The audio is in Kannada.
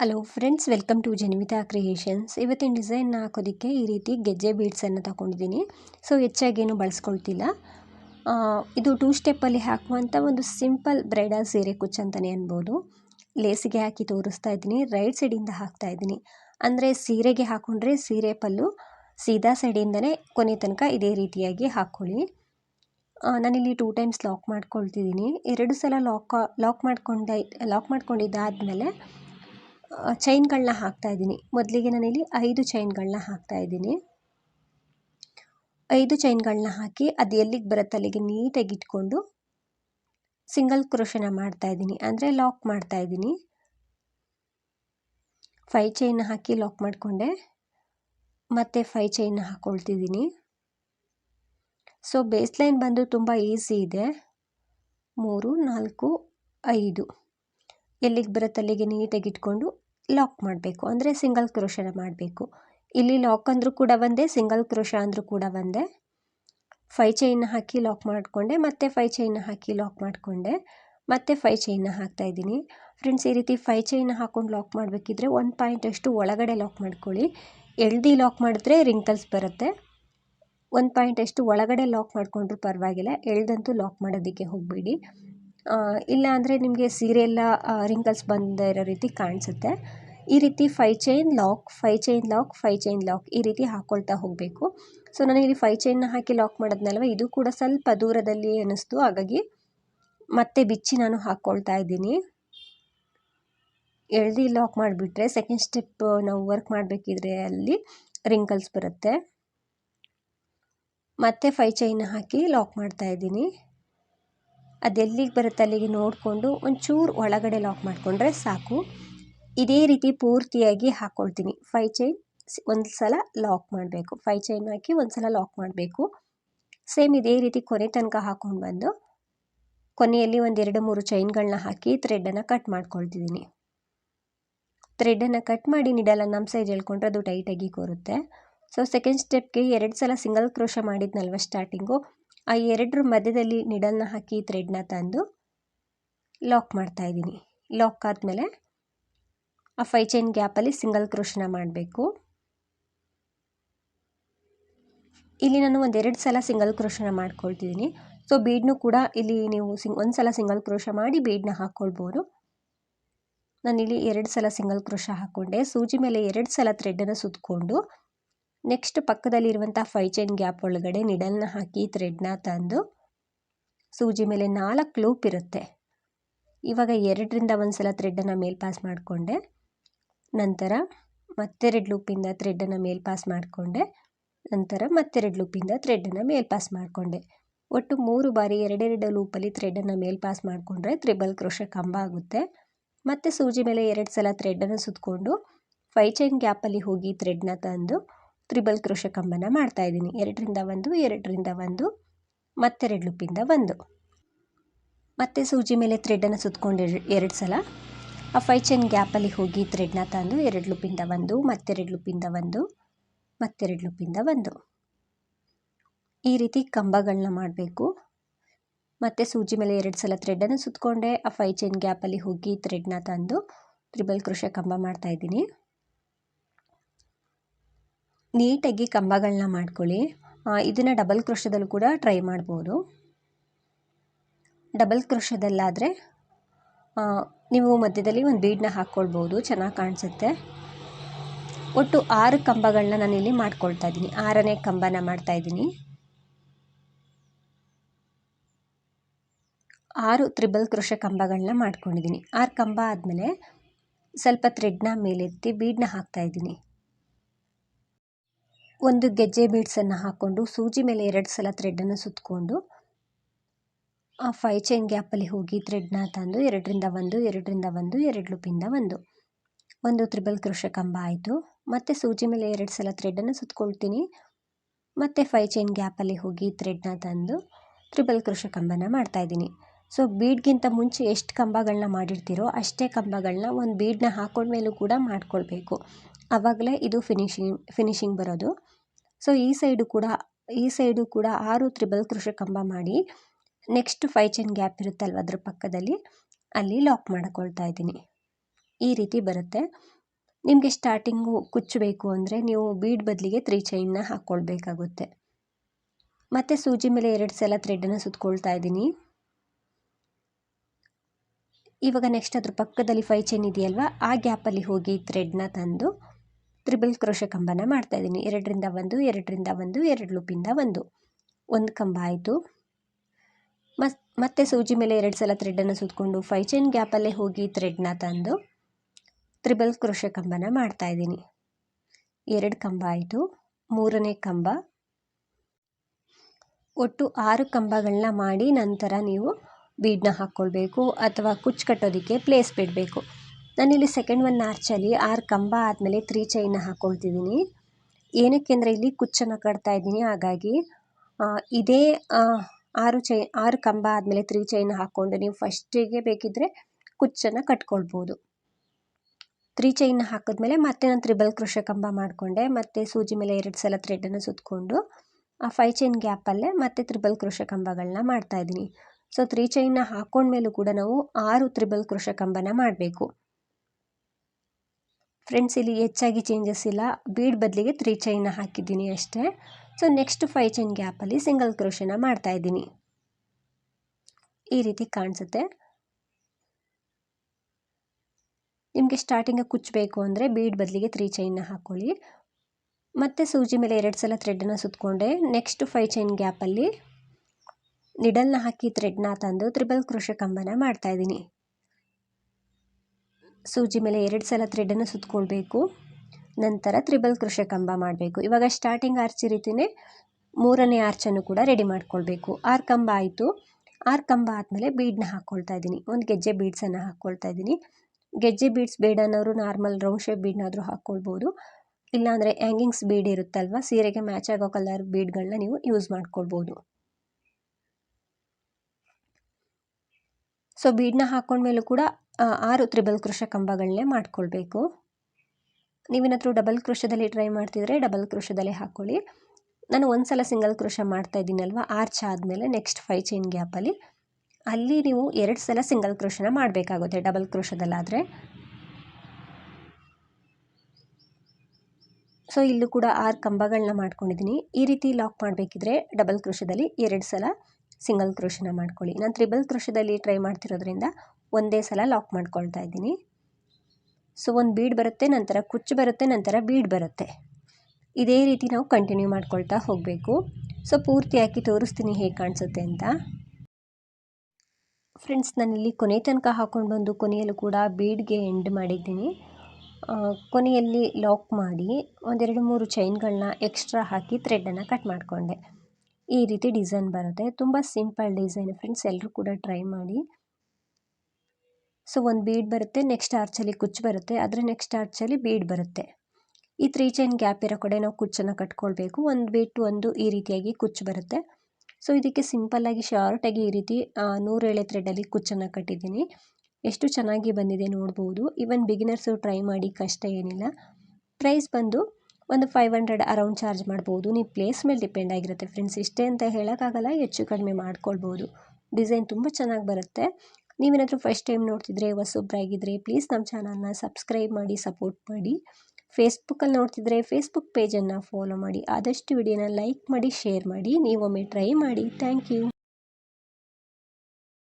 Hello friends welcome to Janvitha creations ಇವತ್ತಿನ ಡಿಸೈನ್ ಹಾಕೋದಕ್ಕೆ ಈ ರೀತಿ ಗೆಜ್ಜೆ ಬೀಡ್ಸನ್ನು ತಗೊಂಡಿದ್ದೀನಿ. ಸೊ ಹೆಚ್ಚಾಗೇನು ಬಳಸ್ಕೊಳ್ತಿಲ್ಲ. ಇದು ಟೂ ಸ್ಟೆಪ್ಪಲ್ಲಿ ಹಾಕುವಂಥ ಒಂದು ಸಿಂಪಲ್ ಬ್ರೈಡಲ್ ಸೀರೆ ಕುಚ್ಚು ಅಂತಲೇ ಅನ್ಬೋದು. ಲೇಸಿಗೆ ಹಾಕಿ ತೋರಿಸ್ತಾ ಇದ್ದೀನಿ ರೈಟ್ ಸೈಡಿಂದ ಹಾಕ್ತಾ ಇದ್ದೀನಿ. ಅಂದರೆ ಸೀರೆಗೆ ಹಾಕ್ಕೊಂಡ್ರೆ ಸೀರೆ ಪಲ್ಲು, ಸೀದಾ ಸೈಡಿಂದನೇ ಕೊನೆ ತನಕ ಇದೇ ರೀತಿಯಾಗಿ ಹಾಕ್ಕೊಳ್ಳಿ ನಾನಿಲ್ಲಿ ಟೂ ಟೈಮ್ಸ್ ಲಾಕ್ ಮಾಡ್ಕೊಳ್ತಿದ್ದೀನಿ. ಎರಡು ಸಲ ಲಾಕ್ ಲಾಕ್ ಮಾಡ್ಕೊಂಡ ಲಾಕ್ ಮಾಡ್ಕೊಂಡಿದ್ದಾದಮೇಲೆ ಚೈನ್ಗಳನ್ನ ಹಾಕ್ತಾ ಇದ್ದೀನಿ. ಮೊದಲಿಗೆ ನಾನಿಲ್ಲಿ ಐದು ಚೈನ್ಗಳನ್ನ ಹಾಕ್ತಾ ಇದ್ದೀನಿ. ಐದು ಚೈನ್ಗಳನ್ನ ಹಾಕಿ ಅದು ಎಲ್ಲಿಗೆ ಬರುತ್ತೆ ಅಲ್ಲಿಗೆ ನೀಟಾಗಿ ಇಟ್ಕೊಂಡು ಸಿಂಗಲ್ ಕ್ರೋಶನ ಮಾಡ್ತಾ ಇದ್ದೀನಿ. ಅಂದರೆ ಲಾಕ್ ಮಾಡ್ತಾ ಇದ್ದೀನಿ. ಫೈ ಚೈನ್ ಹಾಕಿ ಲಾಕ್ ಮಾಡಿಕೊಂಡೆ. ಮತ್ತು ಫೈ ಚೈನ್ ಹಾಕ್ಕೊಳ್ತಿದ್ದೀನಿ ಸೊ ಬೇಸ್ ಲೈನ್ ಬಂದು ತುಂಬ ಈಸಿ ಇದೆ. ಮೂರು, ನಾಲ್ಕು, ಐದು. ಎಲ್ಲಿಗೆ ಬರುತ್ತೆ ಅಲ್ಲಿಗೆ ನೀಟಾಗಿ ಇಟ್ಕೊಂಡು ಲಾಕ್ ಮಾಡಬೇಕು. ಅಂದರೆ ಸಿಂಗಲ್ ಕ್ರೋಷನ ಮಾಡಬೇಕು. ಇಲ್ಲಿ ಲಾಕ್ ಅಂದರೂ ಕೂಡ ಒಂದೇ ಸಿಂಗಲ್ ಕ್ರೋಷ ಅಂದರೂ ಕೂಡ ಒಂದೇ. ಫೈ ಚೈನ್ ಹಾಕಿ ಲಾಕ್ ಮಾಡಿಕೊಂಡೆ, ಮತ್ತೆ ಫೈ ಚೈನ್ ಹಾಕಿ ಲಾಕ್ ಮಾಡಿಕೊಂಡೆ, ಮತ್ತೆ ಫೈ ಚೈನ್ ಹಾಕ್ತಾ ಇದ್ದೀನಿ. ಫ್ರೆಂಡ್ಸ್ ಈ ರೀತಿ ಫೈ ಚೈನ್ ಹಾಕ್ಕೊಂಡು ಲಾಕ್ ಮಾಡಬೇಕಿದ್ರೆ ಒಂದು ಪಾಯಿಂಟ್ ಅಷ್ಟು ಒಳಗಡೆ ಲಾಕ್ ಮಾಡ್ಕೊಳ್ಳಿ. ಎಳ್ದಿ ಲಾಕ್ ಮಾಡಿದ್ರೆ ರಿಂಕಲ್ಸ್ ಬರುತ್ತೆ. ಒಂದು ಪಾಯಿಂಟ್ ಅಷ್ಟು ಒಳಗಡೆ ಲಾಕ್ ಮಾಡಿಕೊಂಡ್ರೂ ಪರವಾಗಿಲ್ಲ, ಎಳ್ದಂತೂ ಲಾಕ್ ಮಾಡೋದಕ್ಕೆ ಹೋಗಬೇಡಿ. ಇಲ್ಲ ಅಂದರೆ ನಿಮಗೆ ಸೀರೆ ಎಲ್ಲ ರಿಂಕಲ್ಸ್ ಬಂದೇ ಇರೋ ರೀತಿ ಕಾಣಿಸುತ್ತೆ. ಈ ರೀತಿ five chain lock five chain lock five chain lock ಈ ರೀತಿ ಹಾಕ್ಕೊಳ್ತಾ ಹೋಗಬೇಕು. ಸೊ ಇಲ್ಲಿ ಫೈ ಚೈನ್ನ ಹಾಕಿ ಲಾಕ್ ಮಾಡಿದ್ನಲ್ವ? ಇದು ಕೂಡ ಸ್ವಲ್ಪ ದೂರದಲ್ಲಿ ಅನ್ನಿಸ್ತು ಹಾಗಾಗಿ ಮತ್ತೆ ಬಿಚ್ಚಿ ನಾನು ಹಾಕ್ಕೊಳ್ತಾ ಇದ್ದೀನಿ. ಎಳ್ದು ಲಾಕ್ ಮಾಡಿಬಿಟ್ರೆ ಸೆಕೆಂಡ್ ಸ್ಟೆಪ್ ನಾವು ವರ್ಕ್ ಮಾಡಬೇಕಿದ್ರೆ ಅಲ್ಲಿ ರಿಂಕಲ್ಸ್ ಬರುತ್ತೆ. ಮತ್ತೆ ಫೈ ಚೈನ್ ಹಾಕಿ ಲಾಕ್ ಮಾಡ್ತಾ ಇದ್ದೀನಿ. ಅದೆಲ್ಲಿಗೆ ಬರುತ್ತೆ ಅಲ್ಲಿಗೆ ನೋಡಿಕೊಂಡು ಒಂಚೂರು ಒಳಗಡೆ ಲಾಕ್ ಮಾಡಿಕೊಂಡ್ರೆ ಸಾಕು. ಇದೇ ರೀತಿ ಪೂರ್ತಿಯಾಗಿ ಹಾಕ್ಕೊಳ್ತೀನಿ ಫೈ ಚೈನ್ ಒಂದು ಸಲ ಲಾಕ್ ಮಾಡಬೇಕು. ಫೈ ಚೈನ್ ಹಾಕಿ ಒಂದು ಸಲ ಲಾಕ್ ಮಾಡಬೇಕು. ಸೇಮ್ ಇದೇ ರೀತಿ ಕೊನೆ ತನಕ ಹಾಕ್ಕೊಂಡು ಬಂದು ಕೊನೆಯಲ್ಲಿ ಒಂದು ಎರಡು ಮೂರು ಚೈನ್ಗಳನ್ನ ಹಾಕಿ ಥ್ರೆಡನ್ನು ಕಟ್ ಮಾಡ್ಕೊಳ್ತಿದ್ದೀನಿ. ಥ್ರೆಡನ್ನು ಕಟ್ ಮಾಡಿ ನಿಡಲ್ಲ ನಮ್ಮ ಸೈಜ್ ಹೇಳ್ಕೊಂಡ್ರೆ ಅದು ಟೈಟಾಗಿ ಕೂರುತ್ತೆ. ಸೊ ಸೆಕೆಂಡ್ ಸ್ಟೆಪ್ಗೆ ಎರಡು ಸಲ ಸಿಂಗಲ್ ಕ್ರೋಶ ಮಾಡಿದ್ನಲ್ವ ಸ್ಟಾರ್ಟಿಂಗು ಆ ಎರಡರ ಮಧ್ಯದಲ್ಲಿ ನಿಡಲ್ನ ಹಾಕಿ ಥ್ರೆಡ್ನ ತಂದು ಲಾಕ್ ಮಾಡ್ತಾ ಇದ್ದೀನಿ. ಲಾಕ್ ಆದಮೇಲೆ ಆ ಫೈ ಚೈನ್ ಗ್ಯಾಪಲ್ಲಿ ಸಿಂಗಲ್ ಕ್ರೋಶನ ಮಾಡಬೇಕು. ಇಲ್ಲಿ ನಾನು ಒಂದೆರಡು ಸಲ ಸಿಂಗಲ್ ಕ್ರೋಶನ ಮಾಡ್ಕೊಳ್ತಿದ್ದೀನಿ. ಸೊ ಬೀಡ್ನು ಕೂಡ ಇಲ್ಲಿ ನೀವು ಸಿಂಗ್ ಒಂದು ಸಲ ಸಿಂಗಲ್ ಕ್ರೋಶ ಮಾಡಿ ಬೀಡನ್ನ ಹಾಕ್ಕೊಳ್ಬೋದು ನಾನಿಲ್ಲಿ ಎರಡು ಸಲ ಸಿಂಗಲ್ ಕ್ರೋಶ ಹಾಕ್ಕೊಂಡೆ ಸೂಜಿ ಮೇಲೆ ಎರಡು ಸಲ ಥ್ರೆಡನ್ನು ಸುತ್ತಕೊಂಡು ನೆಕ್ಸ್ಟ್ ಪಕ್ಕದಲ್ಲಿರುವಂಥ ಫೈ ಚೈನ್ ಗ್ಯಾಪ್ ಒಳಗಡೆ ನಿಡಲ್ನ ಹಾಕಿ ಥ್ರೆಡ್ನ ತಂದು ಸೂಜಿ ಮೇಲೆ ನಾಲ್ಕು ಲೂಪ್ ಇರುತ್ತೆ. ಇವಾಗ ಎರಡರಿಂದ ಒಂದು ಸಲ ಥ್ರೆಡ್ಡನ್ನು ಮೇಲ್ ಪಾಸ್ ಮಾಡಿಕೊಂಡೆ. ನಂತರ ಮತ್ತೆರಡು ಲೂಪಿಂದ ಥ್ರೆಡ್ಡನ್ನು ಮೇಲ್ ಪಾಸ್ ಮಾಡಿಕೊಂಡೆ. ನಂತರ ಮತ್ತೆರಡು ಲೂಪಿಂದ ಥ್ರೆಡ್ಡನ್ನು ಮೇಲ್ ಪಾಸ್ ಮಾಡಿಕೊಂಡೆ. ಒಟ್ಟು ಮೂರು ಬಾರಿ ಎರಡೆರಡು ಲೂಪಲ್ಲಿ ಮೇಲ್ ಪಾಸ್ ಮಾಡಿಕೊಂಡ್ರೆ ತ್ರಿಬಲ್ ಕ್ರೋಶ ಕಂಬ ಆಗುತ್ತೆ. ಮತ್ತು ಸೂಜಿ ಮೇಲೆ ಎರಡು ಸಲ ಥ್ರೆಡನ್ನು ಸುತ್ತಕೊಂಡು ಫೈ ಚೈನ್ ಗ್ಯಾಪಲ್ಲಿ ಹೋಗಿ ಥ್ರೆಡ್ನ ತಂದು ತ್ರಿಬಲ್ ಕ್ರೋಶ ಕಂಬನ ಮಾಡ್ತಾ ಇದ್ದೀನಿ. ಎರಡರಿಂದ ಒಂದು ಎರಡರಿಂದ ಒಂದು, ಮತ್ತೆರಡು ಲುಪ್ಪಿಂದ ಒಂದು. ಮತ್ತೆ ಸೂಜಿ ಮೇಲೆ ಥ್ರೆಡನ್ನು ಸುತ್ತಕೊಂಡು ಎರಡು ಸಲ. ಆ ಫೈ ಚೈನ್ ಗ್ಯಾಪಲ್ಲಿ ಹೋಗಿ ಥ್ರೆಡ್ನ ತಂದು ಎರಡು ಲುಪ್ಪಿಂದ ಒಂದು, ಮತ್ತೆರಡು ಲುಪ್ಪಿಂದ ಒಂದು, ಮತ್ತೆರಡು ಲುಪ್ಪಿಂದ ಒಂದು. ಈ ರೀತಿ ಕಂಬಗಳನ್ನ ಮಾಡಬೇಕು. ಮತ್ತು ಸೂಜಿ ಮೇಲೆ ಎರಡು ಸಲ ಥ್ರೆಡನ್ನು ಸುತ್ತಕೊಂಡೆ ಆ ಫೈ ಚೈನ್ ಗ್ಯಾಪಲ್ಲಿ ಹೋಗಿ ಥ್ರೆಡ್ನ ತಂದು ತ್ರಿಬಲ್ ಕೃಷ ಕಂಬ ಮಾಡ್ತಾ ಇದ್ದೀನಿ. ನೀಟಾಗಿ ಕಂಬಗಳನ್ನ ಮಾಡ್ಕೊಳ್ಳಿ. ಇದನ್ನು ಡಬಲ್ ಕ್ರೋಶದಲ್ಲೂ ಕೂಡ ಟ್ರೈ ಮಾಡ್ಬೋದು. ಡಬಲ್ ಕ್ರೋಶದಲ್ಲಾದರೆ ನೀವು ಮಧ್ಯದಲ್ಲಿ ಒಂದು ಬೀಡನ್ನ ಹಾಕ್ಕೊಳ್ಬೋದು, ಚೆನ್ನಾಗಿ ಕಾಣಿಸುತ್ತೆ. ಒಟ್ಟು ಆರು ಕಂಬಗಳನ್ನ ನಾನಿಲ್ಲಿ ಮಾಡ್ಕೊಳ್ತಾ ಇದ್ದೀನಿ. ಆರನೇ ಕಂಬನ ಮಾಡ್ತಾ ಇದ್ದೀನಿ. ಆರು ತ್ರಿಬಲ್ ಕೃಷ ಕಂಬಗಳನ್ನ ಮಾಡ್ಕೊಂಡಿದ್ದೀನಿ. ಆರು ಕಂಬ ಆದಮೇಲೆ ಸ್ವಲ್ಪ ಥ್ರೆಡ್ನ ಮೇಲೆತ್ತಿ ಬೀಡನ್ನ ಹಾಕ್ತಾ ಇದ್ದೀನಿ. ಒಂದು ಗೆಜ್ಜೆ ಬೀಡ್ಸನ್ನು ಹಾಕ್ಕೊಂಡು ಸೂಜಿ ಮೇಲೆ ಎರಡು ಸಲ ಥ್ರೆಡ್ಡನ್ನು ಸುತ್ತಕೊಂಡು ಆ ಫೈ ಚೈನ್ ಗ್ಯಾಪಲ್ಲಿ ಹೋಗಿ ಥ್ರೆಡ್ನ ತಂದು ಎರಡರಿಂದ ಒಂದು ಎರಡರಿಂದ ಒಂದು, ಎರಡು ಲೂಪಿಂದ ಒಂದು. ಒಂದು ತ್ರಿಬಲ್ ಕ್ರೋಶ ಕಂಬ ಆಯಿತು. ಮತ್ತು ಸೂಜಿ ಮೇಲೆ ಎರಡು ಸಲ ಥ್ರೆಡನ್ನು ಸುತ್ತಕೊಳ್ತೀನಿ ಮತ್ತು ಫೈ ಚೈನ್ ಗ್ಯಾಪಲ್ಲಿ ಹೋಗಿ ಥ್ರೆಡ್ನ ತಂದು ತ್ರಿಬಲ್ ಕ್ರೋಶ ಕಂಬನ ಮಾಡ್ತಾಯಿದ್ದೀನಿ ಸೊ ಬೀಡ್ಗಿಂತ ಮುಂಚೆ ಎಷ್ಟು ಕಂಬಗಳನ್ನ ಮಾಡಿರ್ತೀರೋ ಅಷ್ಟೇ ಕಂಬಗಳನ್ನ ಒಂದು ಬೀಡನ್ನ ಹಾಕೊಂಡ್ಮೇಲೂ ಕೂಡ ಮಾಡ್ಕೊಳ್ಬೇಕು. ಆವಾಗಲೇ ಇದು ಫಿನಿಶಿಂಗ್ ಫಿನಿಶಿಂಗ್ ಬರೋದು. ಸೊ ಈ ಸೈಡು ಕೂಡ, ಈ ಸೈಡು ಕೂಡ ಆರು ತ್ರಿಬಲ್ ಕೃಷಿ ಕಂಬ ಮಾಡಿ ನೆಕ್ಸ್ಟ್ ಫೈ ಚೈನ್ ಗ್ಯಾಪ್ ಇರುತ್ತಲ್ವ ಅದ್ರ ಪಕ್ಕದಲ್ಲಿ, ಅಲ್ಲಿ ಲಾಕ್ ಮಾಡ್ಕೊಳ್ತಾ ಇದ್ದೀನಿ. ಈ ರೀತಿ ಬರುತ್ತೆ. ನಿಮಗೆ ಸ್ಟಾರ್ಟಿಂಗು ಕುಚ್ಚಬೇಕು ಅಂದರೆ ನೀವು ಬೀಡ್ ಬದಲಿಗೆ ತ್ರೀ ಚೈನ್ನ ಹಾಕ್ಕೊಳ್ಬೇಕಾಗುತ್ತೆ ಮತ್ತು ಸೂಜಿ ಮೇಲೆ ಎರಡು ಸಲ ಥ್ರೆಡನ್ನು ಸುತ್ತಕೊಳ್ತಾ ಇದ್ದೀನಿ. ಇವಾಗ ನೆಕ್ಸ್ಟ್ ಅದ್ರ ಪಕ್ಕದಲ್ಲಿ ಫೈ ಚೈನ್ ಇದೆಯಲ್ವ, ಆ ಗ್ಯಾಪಲ್ಲಿ ಹೋಗಿ ಥ್ರೆಡ್ನ ತಂದು ತ್ರಿಬಲ್ ಕ್ರೋಶ ಕಂಬನ ಮಾಡ್ತಾ ಇದ್ದೀನಿ. ಎರಡರಿಂದ ಒಂದು ಎರಡರಿಂದ ಒಂದು, ಎರಡು ಲೂಪಿಂದ ಒಂದು. ಒಂದು ಕಂಬ ಆಯಿತು. ಮತ್ತೆ ಸೂಜಿ ಮೇಲೆ ಎರಡು ಸಲ ಥ್ರೆಡನ್ನು ಸುತ್ತಕೊಂಡು ಫೈವ್ ಚೈನ್ ಗ್ಯಾಪಲ್ಲೇ ಹೋಗಿ ಥ್ರೆಡ್ನ ತಂದು ತ್ರಿಬಲ್ ಕ್ರೋಶ ಕಂಬನ ಮಾಡ್ತಾಯಿದ್ದೀನಿ ಎರಡು ಕಂಬ ಆಯಿತು. ಮೂರನೇ ಕಂಬ. ಒಟ್ಟು ಆರು ಕಂಬಗಳನ್ನ ಮಾಡಿ ನಂತರ ನೀವು ಬೀಡನ್ನ ಹಾಕ್ಕೊಳ್ಬೇಕು ಅಥವಾ ಕುಚ್ಚು ಕಟ್ಟೋದಕ್ಕೆ ಪ್ಲೇಸ್ ಬಿಡಬೇಕು. ನಾನಿಲ್ಲಿ ಸೆಕೆಂಡ್ ಒನ್ ಆರ್ಚಲ್ಲಿ ಆರು ಕಂಬ ಆದಮೇಲೆ ತ್ರೀ ಚೈನ್ನ ಹಾಕ್ಕೊಳ್ತಿದ್ದೀನಿ ಏನಕ್ಕೆ ಅಂದರೆ ಇಲ್ಲಿ ಕುಚ್ಚನ್ನು ಕಟ್ತಾ ಇದ್ದೀನಿ. ಹಾಗಾಗಿ ಇದೇ ಆರು ಚೈ ಆರು ಕಂಬ ಆದಮೇಲೆ ತ್ರೀ ಚೈನ್ ಹಾಕ್ಕೊಂಡು ನೀವು ಫಸ್ಟಿಗೆ ಬೇಕಿದ್ದರೆ ಕುಚ್ಚನ್ನು ಕಟ್ಕೊಳ್ಬೋದು. ತ್ರೀ ಚೈನ್ ಹಾಕಿದ್ಮೇಲೆ ಮತ್ತೆ ನಾನು ತ್ರಿಬಲ್ ಕೃಷ ಕಂಬ ಮಾಡಿಕೊಂಡೆ. ಮತ್ತು ಸೂಜಿ ಮೇಲೆ ಎರಡು ಸಲ ಥ್ರೆಡನ್ನು ಸುತ್ತಕೊಂಡು ಆ ಫೈ ಚೈನ್ ಗ್ಯಾಪಲ್ಲೇ ಮತ್ತೆ ತ್ರಿಬಲ್ ಕೃಷ ಕಂಬಗಳನ್ನ ಮಾಡ್ತಾಯಿದ್ದೀನಿ ಸೊ ತ್ರೀ ಚೈನ್ನ ಹಾಕೊಂಡ್ಮೇಲೂ ಕೂಡ ನಾವು ಆರು ತ್ರಿಬಲ್ ಕೃಷ ಕಂಬನ ಮಾಡಬೇಕು. ಫ್ರೆಂಡ್ಸ್ ಇಲ್ಲಿ ಹೆಚ್ಚಾಗಿ ಚೇಂಜಸ್ ಇಲ್ಲ. ಬೀಡ್ ಬದಲಿಗೆ ತ್ರೀ ಚೈನ್ನ ಹಾಕಿದ್ದೀನಿ ಅಷ್ಟೇ. ಸೊ ನೆಕ್ಸ್ಟ್ ಫೈ ಚೈನ್ ಗ್ಯಾಪಲ್ಲಿ ಸಿಂಗಲ್ ಕ್ರೋಷನ ಮಾಡ್ತಾಯಿದ್ದೀನಿ ಈ ರೀತಿ ಕಾಣಿಸುತ್ತೆ. ನಿಮಗೆ ಸ್ಟಾರ್ಟಿಂಗ್ ಕುಚ್ಚಬೇಕು ಅಂದರೆ ಬೀಡ್ ಬದಲಿಗೆ ತ್ರೀ ಚೈನ್ನ ಹಾಕ್ಕೊಳ್ಳಿ ಮತ್ತು ಸೂಜಿ ಮೇಲೆ ಎರಡು ಸಲ ಥ್ರೆಡ್ಡನ್ನು ಸುತ್ತಕೊಂಡೆ ನೆಕ್ಸ್ಟ್ ಫೈ ಚೈನ್ ಗ್ಯಾಪಲ್ಲಿ ನಿಡಲ್ನ ಹಾಕಿ ಥ್ರೆಡ್ನ ತಂದು ತ್ರಿಬಲ್ ಕೃಷಿ ಕಂಬನ ಮಾಡ್ತಾಯಿದ್ದೀನಿ ಸೂಜಿ ಮೇಲೆ ಎರಡು ಸಲ ಥ್ರೆಡನ್ನು ಸುತ್ತಕೊಳ್ಬೇಕು ನಂತರ ತ್ರಿಬಲ್ ಕೃಷಿ ಕಂಬ ಮಾಡಬೇಕು. ಇವಾಗ ಸ್ಟಾರ್ಟಿಂಗ್ ಆರ್ಚ್ ರೀತಿಯೇ ಮೂರನೇ ಆರ್ಚನ್ನು ಕೂಡ ರೆಡಿ ಮಾಡ್ಕೊಳ್ಬೇಕು. ಆರು ಕಂಬ ಆಯಿತು. ಆರು ಕಂಬ ಆದಮೇಲೆ ಬೀಡನ್ನ ಹಾಕ್ಕೊಳ್ತಾ ಇದ್ದೀನಿ. ಒಂದು ಗೆಜ್ಜೆ ಬೀಡ್ಸನ್ನು ಹಾಕ್ಕೊಳ್ತಾ ಇದ್ದೀನಿ. ಗೆಜ್ಜೆ ಬೀಡ್ಸ್ ಬೇಡ ಅನ್ನೋರು ನಾರ್ಮಲ್ ರೌಂಡ್ ಶೇಪ್ ಬೀಡ್ನಾದರೂ ಹಾಕ್ಕೊಳ್ಬೋದು ಇಲ್ಲಾಂದರೆ ಹ್ಯಾಂಗಿಂಗ್ಸ್ ಬೀಡ್ ಇರುತ್ತಲ್ವ? ಸೀರೆಗೆ ಮ್ಯಾಚ್ ಆಗೋ ಕಲರ್ ಬೀಡ್ಗಳನ್ನ ನೀವು ಯೂಸ್ ಮಾಡ್ಕೊಳ್ಬೋದು. ಸೊ ಬೀಡನ್ನ ಹಾಕ್ಕೊಂಡ್ಮೇಲೂ ಕೂಡ ಆರು ತ್ರಿಬಲ್ ಕೃಷ ಕಂಬಗಳನ್ನೇ ಮಾಡ್ಕೊಳ್ಬೇಕು. ನೀವೇನಾದರೂ ಡಬಲ್ ಕೃಷದಲ್ಲಿ ಟ್ರೈ ಮಾಡ್ತಿದ್ರೆ ಡಬಲ್ ಕೃಷದಲ್ಲಿ ಹಾಕ್ಕೊಳ್ಳಿ ನಾನು ಒಂದು ಸಲ ಸಿಂಗಲ್ ಕೃಷ ಮಾಡ್ತಾ ಇದ್ದೀನಲ್ವ? ಆರ್ಚ್ ಆದಮೇಲೆ ನೆಕ್ಸ್ಟ್ ಫೈ ಚೈನ್ ಗ್ಯಾಪಲ್ಲಿ. ಅಲ್ಲಿ ನೀವು ಎರಡು ಸಲ ಸಿಂಗಲ್ ಕ್ರೋಶನ ಮಾಡಬೇಕಾಗುತ್ತೆ ಡಬಲ್ ಕ್ರೋಶದಲ್ಲಾದರೆ ಸೊ, ಇಲ್ಲೂ ಕೂಡ ಆರು ಕಂಬಗಳನ್ನ ಮಾಡ್ಕೊಂಡಿದ್ದೀನಿ. ಈ ರೀತಿ ಲಾಕ್ ಮಾಡಬೇಕಿದ್ರೆ ಡಬಲ್ ಕೃಷದಲ್ಲಿ ಎರಡು ಸಲ ಸಿಂಗಲ್ ಕ್ರೋಶನ ಮಾಡ್ಕೊಳ್ಳಿ. ನಾನು ತ್ರಿಬಲ್ ಕ್ರೋಶದಲ್ಲಿ ಟ್ರೈ ಮಾಡ್ತಿರೋದ್ರಿಂದ ಒಂದೇ ಸಲ ಲಾಕ್ ಮಾಡ್ಕೊಳ್ತಾ ಇದ್ದೀನಿ. ಸೊ, ಒಂದು ಬೀಡ್ ಬರುತ್ತೆ, ನಂತರ ಕುಚ್ಚು ಬರುತ್ತೆ, ನಂತರ ಬೀಡ್ ಬರುತ್ತೆ. ಇದೇ ರೀತಿ ನಾವು ಕಂಟಿನ್ಯೂ ಮಾಡ್ಕೊಳ್ತಾ ಹೋಗಬೇಕು. ಸೊ, ಪೂರ್ತಿ ಹಾಕಿ ತೋರಿಸ್ತೀನಿ ಹೇಗೆ ಕಾಣಿಸುತ್ತೆ ಅಂತ. ಫ್ರೆಂಡ್ಸ್ ನಾನಿಲ್ಲಿ ಕೊನೆ ತನಕ ಹಾಕ್ಕೊಂಡು ಬಂದು ಕೊನೆಯಲ್ಲೂ ಕೂಡ ಬೀಡ್ಗೆ ಎಂಡ್ ಮಾಡಿದ್ದೀನಿ. ಕೊನೆಯಲ್ಲಿ ಲಾಕ್ ಮಾಡಿ ಒಂದೆರಡು ಮೂರು ಚೈನ್ಗಳನ್ನ ಎಕ್ಸ್ಟ್ರಾ ಹಾಕಿ ಥ್ರೆಡನ್ನು ಕಟ್ ಮಾಡಿಕೊಂಡೆ. ಈ ರೀತಿ ಡಿಸೈನ್ ಬರುತ್ತೆ. ತುಂಬ ಸಿಂಪಲ್ ಡಿಸೈನ್ ಫ್ರೆಂಡ್ಸ್ ಎಲ್ಲರೂ ಕೂಡ ಟ್ರೈ ಮಾಡಿ. ಸೊ ಒಂದು ಬೀಡ್ ಬರುತ್ತೆ ನೆಕ್ಸ್ಟ್ ಆರ್ಚಲ್ಲಿ ಕುಚ್ಚು ಬರುತ್ತೆ ಅದರ ನೆಕ್ಸ್ಟ್ ಆರ್ಚಲ್ಲಿ ಬೀಡ್ ಬರುತ್ತೆ. ಈ ತ್ರೀ ಚೈನ್ ಗ್ಯಾಪ್ ಇರೋ ಕಡೆ ನಾವು ಕುಚ್ಚನ್ನು ಕಟ್ಕೊಳ್ಬೇಕು. ಒಂದು ಬಿಟ್ಟು ಒಂದು ಈ ರೀತಿಯಾಗಿ ಕುಚ್ಚು ಬರುತ್ತೆ. ಸೊ ಇದಕ್ಕೆ ಸಿಂಪಲ್ಲಾಗಿ ಶಾರ್ಟಾಗಿ ಈ ರೀತಿ ನೂರೇಳೆ ಥ್ರೆಡಲ್ಲಿ ಕುಚ್ಚನ್ನು ಕಟ್ಟಿದ್ದೀನಿ. ಎಷ್ಟು ಚೆನ್ನಾಗಿ ಬಂದಿದೆ ನೋಡ್ಬೋದು. ಈವನ್ ಬಿಗಿನರ್ಸು ಟ್ರೈ ಮಾಡಿ ಕಷ್ಟ ಏನಿಲ್ಲ. ಪ್ರೈಸ್ ಬಂದು ಒಂದು ಫೈವ್ ಹಂಡ್ರೆಡ್ ಅರೌಂಡ್ ಚಾರ್ಜ್ ಮಾಡ್ಬೋದು. ನೀವು ಪ್ಲೇಸ್ ಮೇಲೆ ಡಿಪೆಂಡ್ ಆಗಿರುತ್ತೆ ಫ್ರೆಂಡ್ಸ್ ಇಷ್ಟೇ ಅಂತ ಹೇಳೋಕ್ಕಾಗಲ್ಲ, ಹೆಚ್ಚು ಕಡಿಮೆ ಮಾಡ್ಕೊಳ್ಬೋದು. ಡಿಸೈನ್ ತುಂಬ ಚೆನ್ನಾಗಿ ಬರುತ್ತೆ. ನೀವೇನಾದರೂ ಫಸ್ಟ್ ಟೈಮ್ ನೋಡ್ತಿದ್ರೆ ಹೊಸೊಬ್ಬರಾಗಿದ್ದರೆ ಪ್ಲೀಸ್ ನಮ್ಮ ಚಾನಲ್ನ ಸಬ್ಸ್ಕ್ರೈಬ್ ಮಾಡಿ ಸಪೋರ್ಟ್ ಮಾಡಿ. ಫೇಸ್ಬುಕ್ಕಲ್ಲಿ ನೋಡ್ತಿದ್ರೆ ಫೇಸ್ಬುಕ್ ಪೇಜನ್ನು ಫಾಲೋ ಮಾಡಿ. ಆದಷ್ಟು ವಿಡಿಯೋನ ಲೈಕ್ ಮಾಡಿ ಶೇರ್ ಮಾಡಿ. ನೀವೊಮ್ಮೆ ಟ್ರೈ ಮಾಡಿ. Thank you